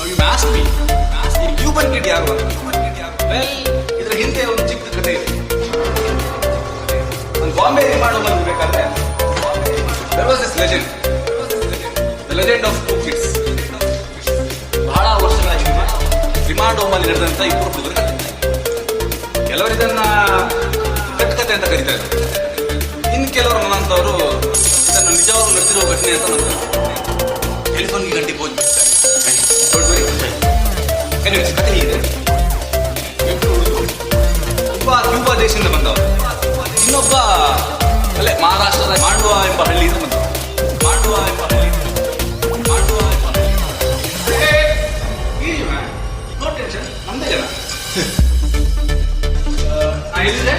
Now you ask me, ಈ Cuban kid ಯಾರು well ಇದ್ರ ಹಿಂದೆ ಒಂದು ಚಿಕ್ಕ ಕಥೆ ಇದೆ. ಒಂದು ಬಾಂಬೆ ರಿಮಾಂಡ್ ಬೇಕಾದ್ರೆ there was this legend the legend of two kids ಬಹಳ ವರ್ಷಗಳ ಹಿಂದೆ ರಿಮಾಂಡ್ ಹೋಮಲ್ಲಿ ನಡೆದಂತ ಇಬ್ಬರು ಹುಡುಗರು ಕೆಲವರು ಇದನ್ನ ಕಟ್ಟುಕತೆ ಅಂತ ಕರೀತಾರೆ. ಇನ್ನು ಕೆಲವರು ನನ್ನಂತವರು ಇದನ್ನು ನಿಜವಾಗ್ಲೂ ನಡೆದಿರೋ ಘಟನೆ ಅಂತ ನಂತರ ಟೆಲಿಫೋನ್ಗೆ ಗಂಟೆ ಫೋನ್ ಕಲಿಸಿ ಕತೆ ಇದೆ ಒಬ್ಬ ಕ್ಯೂಬಾ ದೇಶದಿಂದ ಬಂದವ ಇನ್ನೊಬ್ಬ ಅಲ್ಲೇ ಮಹಾರಾಷ್ಟ್ರದ ಮಾಂಡುವ ಎಂಬ ಹಳ್ಳಿಯಿಂದ ಬಂದವ ಮಾಂಡುವ ಎಂಬ ಹಳ್ಳಿ ಮಾಂಡುವ ಎಂಬ ಹಳ್ಳಿ ನೋ ಟೆನ್ಷನ್ ನಮ್ದೇ ಜನ ಇಲ್ಲದೆ